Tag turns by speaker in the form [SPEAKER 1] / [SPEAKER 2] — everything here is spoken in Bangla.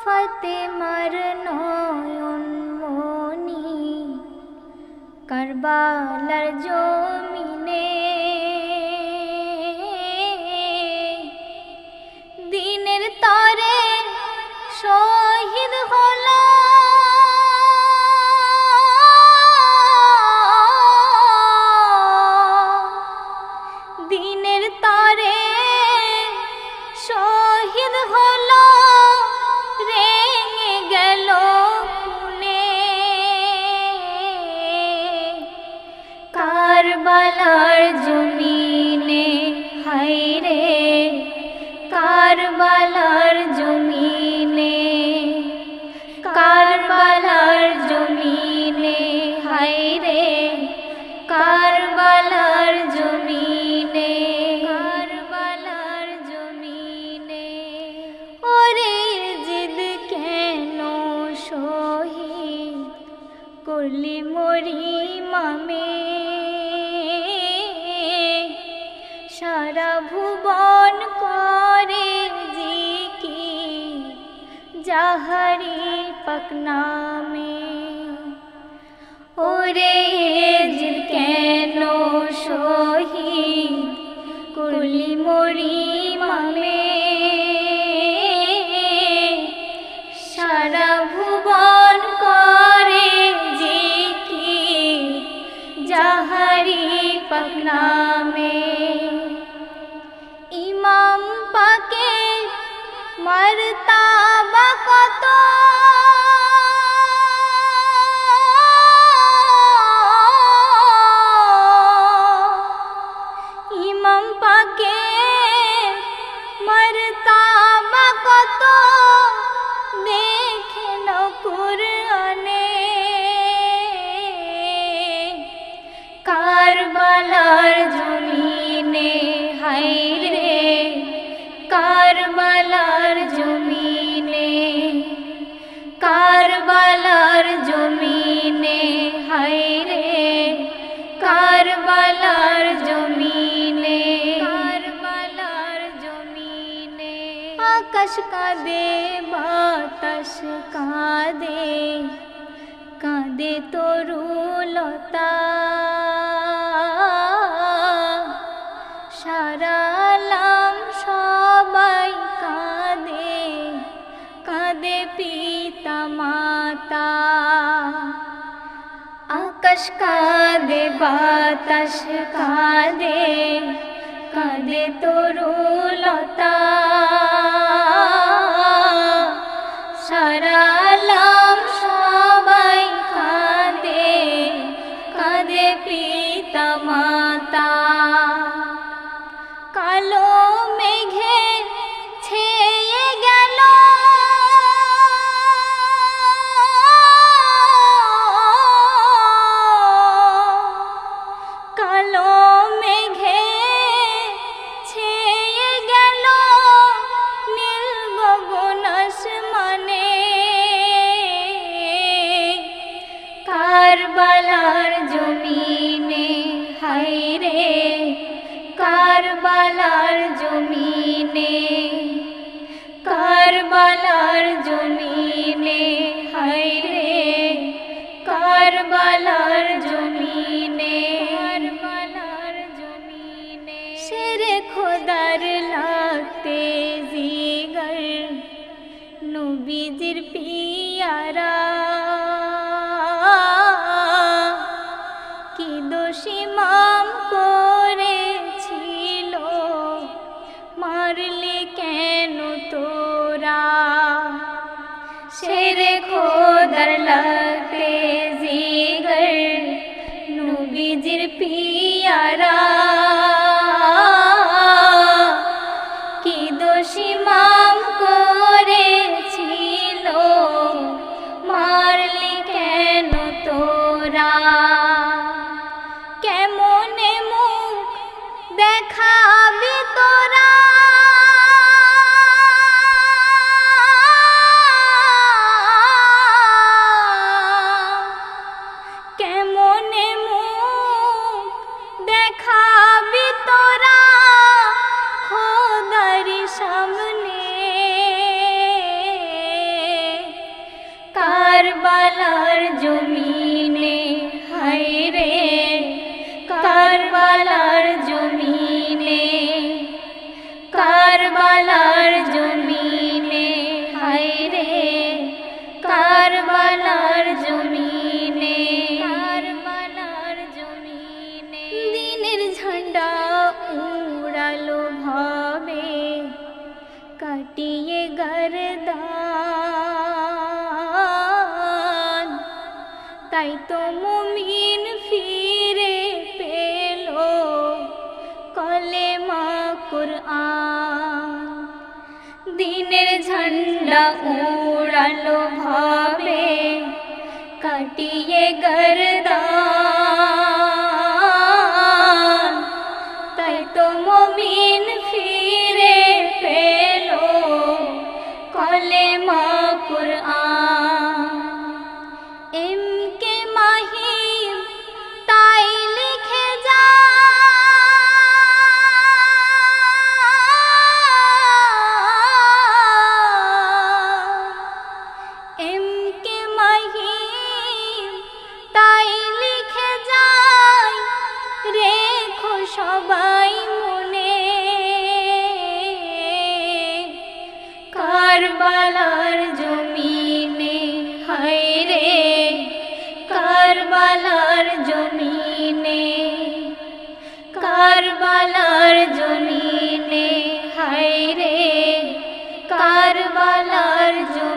[SPEAKER 1] ফতেমার নয়ন মনি কারবালার জমিনে কারবালার জমিনে হাইরে কারবালার জমিনে কারবালার জমিনে হাইরে কারবালার জমিনে কারবালার জমিনে। ওরে জিদ কেন শহীদ করলি মরি মামে? ভুবন করে জিকি যাহারি পাকনামে ওরে কেন শহীদ করলি মরি মামে? সারা ভুবন করে যে কি যাহারি পাকনামে মারতাবা কত? ইমাম পাকে মারতাবা কারবালার জমিনে। কারবালার জমিনে। আকাশ কাঁদে বাতাস কাঁদে কাঁদে তরুলতা। সারালাম সবাই কাঁদে কাঁদে পিতা মাতা আকাশ কাঁদে বাতাস কাঁদে কাঁদে তরুলতা। সারালাম কারবালার জমিনে হাইরে কারবালার জমিনে কারবালার জমিনে হাইরে কারবালার জমিনে কারবালার জমিনে। শেরে খোদার লাগতে জিগর, নবীজির পিয়ারা কাটিয়ে গরদান তাই তো মুমিন ফিরে পেল কলেমা কুরআন দিনের ঝন্ডা উড়ালো ভাবে কাটিয়ে গরদান কারবালার জমিনে হায় রে কারবালার জমিনে কারবালার জমিনে হায় রে কারবালার জমিনে।